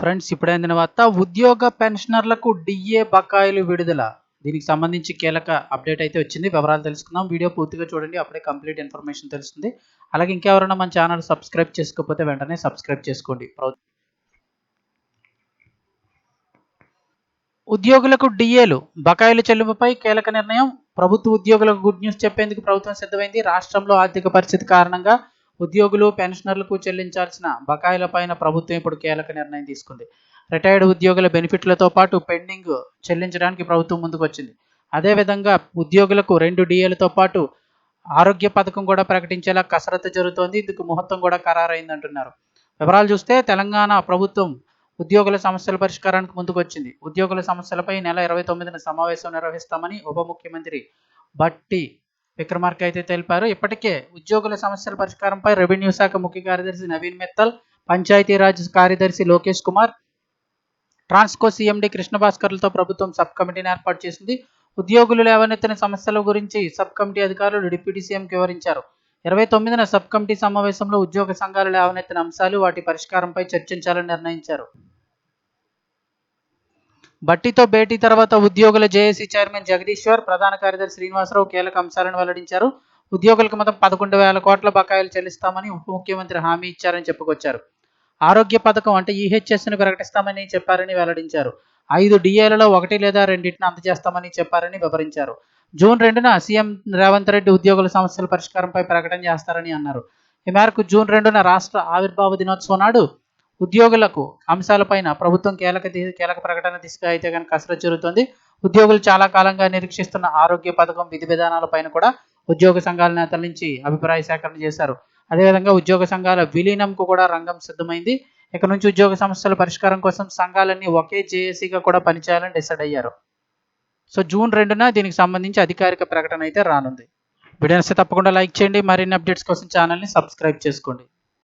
Friends ఇప్పుడైందిన వార్త ఉద్యోగ పెన్షనర్లకు డిఏ బకాయిలు విడుదల. దీనికి సంబంధించి కీలక అప్డేట్ అయితే వచ్చింది. వివరాలు తెలుసుకుందాం. వీడియో పూర్తిగా చూడండి. అప్పుడే కంప్లీట్ ఇన్ఫర్మేషన్ తెలుస్తుంది. అలాగే ఇంకెవరైనా మన ఛానల్ సబ్స్క్రైబ్ చేసుకోకపోతే వెంటనే సబ్స్క్రైబ్ చేసుకోండి. ఉద్యోగులకు డిఏలు బకాయిలు చెల్లింపుపై కీలక నిర్ణయం. ప్రభుత్వ ఉద్యోగులకు గుడ్ న్యూస్ చెప్పేందుకు ప్రభుత్వం సిద్ధమైంది. రాష్ట్రంలో ఆర్థిక పరిస్థితి కారణంగా ఉద్యోగులు పెన్షనర్లకు చెల్లించాల్సిన బకాయిలపైన ప్రభుత్వం ఇప్పుడు కీలక నిర్ణయం తీసుకుంది. రిటైర్డ్ ఉద్యోగుల బెనిఫిట్లతో పాటు పెండింగ్ చెల్లించడానికి ప్రభుత్వం ముందుకు వచ్చింది అదేవిధంగా ఉద్యోగులకు రెండు డిఏలతో పాటు ఆరోగ్య పథకం కూడా ప్రకటించేలా కసరత్తు జరుగుతోంది. ఇందుకు ముహూర్తం కూడా ఖరారైంది అంటున్నారు వివరాలు చూస్తే తెలంగాణ ప్రభుత్వం ఉద్యోగుల సమస్యల పరిష్కారానికి ముందుకు వచ్చింది ఉద్యోగుల సమస్యలపై నెల ఇరవై తొమ్మిదిన సమావేశం నిర్వహిస్తామని ఉప ముఖ్యమంత్రి బట్టి విక్రమార్క అయితే తెలిపారు. ఇప్పటికే ఉద్యోగుల సమస్యల పరిష్కారంపై రెవెన్యూ శాఖ ముఖ్య కార్యదర్శి నవీన్ మిత్తల్ పంచాయతీరాజ్ కార్యదర్శి లోకేష్ కుమార్ ట్రాన్స్కో సీఎండీ కృష్ణ భాస్కర్లతో ప్రభుత్వం సబ్ కమిటీని ఏర్పాటు చేసింది. ఉద్యోగులు లేవనెత్తిన సమస్యల గురించి సబ్ కమిటీ అధికారులు డిప్యూటీ సీఎంకి వివరించారు. ఇరవై తొమ్మిదిన సబ్ కమిటీ సమావేశంలో ఉద్యోగ సంఘాలు లేవనెత్తిన అంశాలు వాటి పరిష్కారంపై చర్చించాలని నిర్ణయించారు. బట్టితో భేటీ తర్వాత ఉద్యోగుల జేఏసీ చైర్మన్ జగదీశ్వర్ ప్రధాన కార్యదర్శి శ్రీనివాసరావు కీలక అంశాలను వెల్లడించారు. ఉద్యోగులకు మొత్తం పదకొండు వేల కోట్ల బకాయిలు చెల్లిస్తామని ఉప ముఖ్యమంత్రి హామీ ఇచ్చారని చెప్పుకొచ్చారు. ఆరోగ్య పథకం అంటే ఈహెచ్ఎస్ను ప్రకటిస్తామని చెప్పారని వెల్లడించారు. ఐదు డిఏలలో ఒకటి లేదా రెండింటిని అందజేస్తామని చెప్పారని వివరించారు. జూన్ రెండున సీఎం రేవంత్ రెడ్డి ఉద్యోగుల సమస్యల పరిష్కారంపై ప్రకటన చేస్తారని అన్నారు. ఈ మేరకు జూన్ రెండున రాష్ట్ర ఆవిర్భావ దినోత్సవం నాడు ఉద్యోగులకు అంశాలపైన ప్రభుత్వం కీలక కీలక ప్రకటన దిశగా అయితే కనుక కసరత్తు జరుగుతుంది. ఉద్యోగులు చాలా కాలంగా నిరీక్షిస్తున్న ఆరోగ్య పథకం విధి విధానాలపైన కూడా ఉద్యోగ సంఘాల నేతల నుంచి అభిప్రాయ సేకరణ చేశారు. అదేవిధంగా ఉద్యోగ సంఘాల విలీనంకు కూడా రంగం సిద్ధమైంది. ఇక నుంచి ఉద్యోగ సమస్యల పరిష్కారం కోసం సంఘాలన్నీ ఒకే జేఏసీగా కూడా పనిచేయాలని డిసైడ్ అయ్యారు. సో జూన్ రెండున దీనికి సంబంధించి అధికారిక ప్రకటన అయితే రానుంది. వీడియోని తప్పకుండా లైక్ చేయండి. మరిన్ని అప్డేట్స్ కోసం ఛానల్ని సబ్స్క్రైబ్ చేసుకోండి.